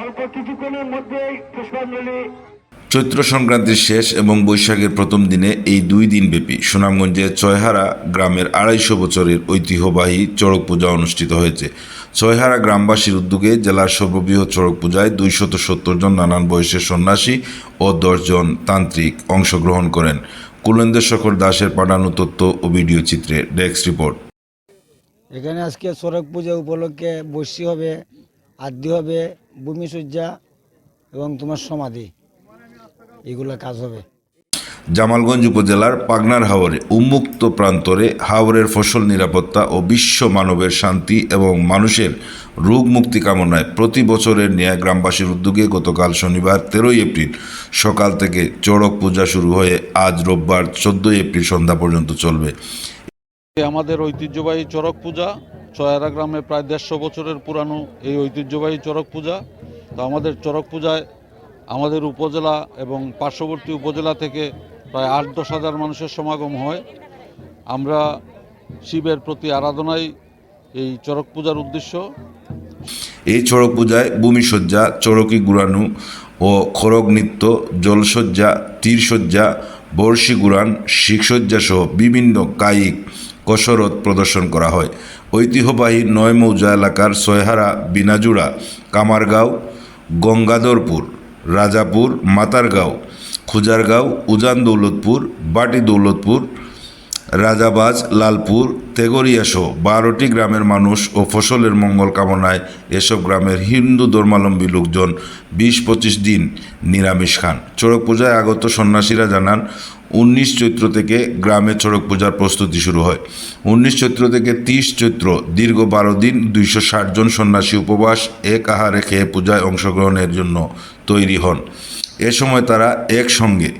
অল্প কিছুক্ষণের মধ্যেই পুষ্পাঞ্জলি। চৈত্র সংক্রান্তির শেষ এবং বৈশাখের প্রথম দিনে এই দুই দিনব্যাপী সুনামগঞ্জের ছয়হারা গ্রামের আড়াইশো বছরের ঐতিহ্যবাহী চড়ক পূজা অনুষ্ঠিত হয়েছে। ছয়হারা গ্রামবাসীর উদ্যোগে জেলার সর্ববৃহৎ চড়ক পূজায় দুইশত সত্তর জন নানান বয়সের সন্ন্যাসী ও দশজন তান্ত্রিক অংশগ্রহণ করেন। কুলেন্দ্রশেখর দাসের পাঠানো তথ্য ও ভিডিও চিত্রে ডেস্ক রিপোর্ট। এখানে আজকে শরৎ পূজা উপলক্ষে বৈশী হবে। আদ্য হবে ভূমিসজ্জা এবং তোমার সমাধি এগুলো কাজ হবে। জামালগঞ্জ উপজেলার পাগনার হাওরে উন্মুক্ত প্রান্তরে হাওরের ফসল নিরাপত্তা ও বিশ্ব মানবের শান্তি এবং মানুষের রোগ মুক্তি কামনায় প্রতি বছরের ন্যায় গ্রামবাসীর উদ্যোগে গতকাল শনিবার তেরোই এপ্রিল সকাল থেকে চড়ক পূজা শুরু হয়ে আজ রোববার চোদ্দোই এপ্রিল সন্ধ্যা পর্যন্ত চলবে। আমাদের ঐতিহ্যবাহী চড়ক পূজা। চয়ারা গ্রামে প্রায় দেড়শো বছরের পুরানো এই ঐতিহ্যবাহী চড়ক পূজা। তো আমাদের চড়ক পূজায় আমাদের উপজেলা এবং পার্শ্ববর্তী উপজেলা থেকে প্রায় আট দশ হাজার মানুষের সমাগম হয়। আমরা শিবের প্রতি আরাধনাই এই চড়ক পূজার উদ্দেশ্য। এই চড়ক পূজায় ভূমিসজ্জা, চড়কি গুড়ানু ও খড়গ নৃত্য, জলসজ্জা, তীরসজ্জা বর্ষি গুড়ান, শিখসজ্জা সহ বিভিন্ন কায়িক কসরত প্রদর্শন করা হয়। ঐতিহ্যবাহী নয় মৌজা এলাকার সয়হারা, বিনাজুড়া, কামারগাঁও, গঙ্গাধরপুর, রাজাপুর, মাতারগাঁও, খুজারগাঁও, উজান দৌলতপুর, বাটি দৌলতপুর, রাজাবাজ, লালপুর, তেগরিয়া সহ বারোটি গ্রামের মানুষ ও ফসলের মঙ্গল কামনায় এসব গ্রামের হিন্দু ধর্মাবলম্বী লোকজন বিশ পঁচিশ দিন নিরামিষ খান। চড়ক পূজায় আগত সন্ন্যাসীরা জানান উনিশ চৈত্র থেকে গ্রামে চড়ক পূজার প্রস্তুতি শুরু হয়। উনিশ চৈত্র থেকে তিরিশ চৈত্র দীর্ঘ বারো দিন দুইশো ষাট জন সন্ন্যাসী উপবাস এক আহারে খেয়ে পূজায় অংশগ্রহণের জন্য তৈরি হন। এ সময় তারা একসঙ্গে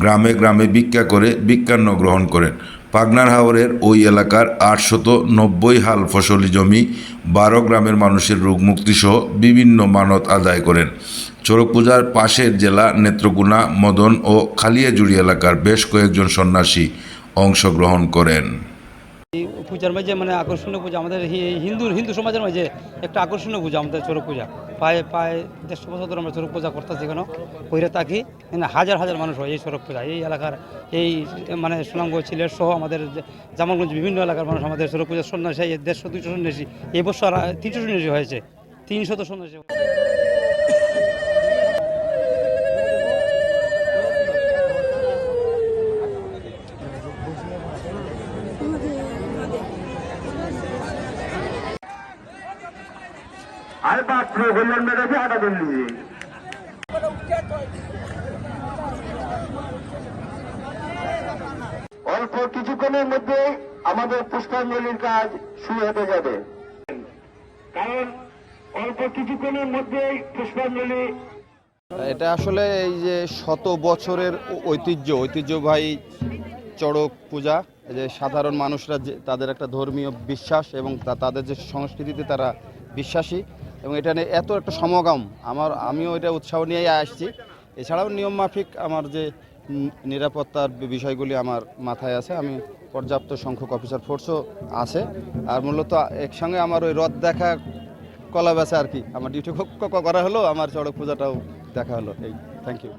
গ্রামে গ্রামে ভিক্ষা করে বিজ্ঞান্ন গ্রহণ করেন। পাগনার হাওরের ওই এলাকার আটশত নব্বই হাল ফসলি জমি বারো গ্রামের মানুষের রোগমুক্তিসহ বিভিন্ন মানত আদায় করেন। চড়ক পূজার পাশের জেলা নেত্রকোনা, মদন ও খালিয়াজুড়ি এলাকার বেশ কয়েকজন সন্ন্যাসী অংশগ্রহণ করেন। পূজার মাঝে মানে আকর্ষণীয় পূজা। আমাদের হিন্দু হিন্দু সমাজের মাঝে একটা আকর্ষণীয় পূজা, আমাদের চড়ক পূজা। প্রায় প্রায় দেড়শো বছর ধরে আমরা চড়ক পূজা করতেছি কেন কইরে থাকি এখানে হাজার হাজার মানুষ হয় এই চড়ক পূজা। এই এলাকার এই মানে সুনামগঞ্জ, সিলেট সহ আমাদের জামালগঞ্জ বিভিন্ন এলাকার মানুষ আমাদের চড়ক পূজার সন্ন্যাসী দেড়শো, দুইশো সন্ন্যাসী, এই বছর আর তিনশো সন্ন্যাসী হয়েছে। তিনশত সন্ন্যাসী। আর পাত্র কল্যাণ বেড়েছে হাঁটা দিন দিয়ে অল্প কিছুক্ষণের মধ্যে আমাদের পুষ্পাঞ্জলির কাজ শুরু হতে যাবে। কারণ অল্প কিছুক্ষণের মধ্যে পুষ্পাঞ্জলি এটা আসলে এই যে শত বছরের ঐতিহ্য ঐতিহ্যবাহী চড়ক পূজা যে সাধারণ মানুষরা যে তাদের একটা ধর্মীয় বিশ্বাস এবং তা- তাদের যে সংস্কৃতিতে তারা বিশ্বাসী। এবং এটা নিয়ে এত একটা সমাগম। আমার, আমিও এটা উৎসাহ নিয়ে আসছি। এছাড়াও নিয়ম মাফিক আমার যে নিরাপত্তার বিষয়গুলি আমার মাথায় আছে, আমি পর্যাপ্ত সংখ্যক অফিসার ফোর্সও আছে। আর মূলত একসঙ্গে আমার ওই রথ দেখা, কলা বেচা আর কি, আমার ডিউটি করা হলো, আমার চড়ক পূজাটাও দেখা হলো। এই থ্যাংক ইউ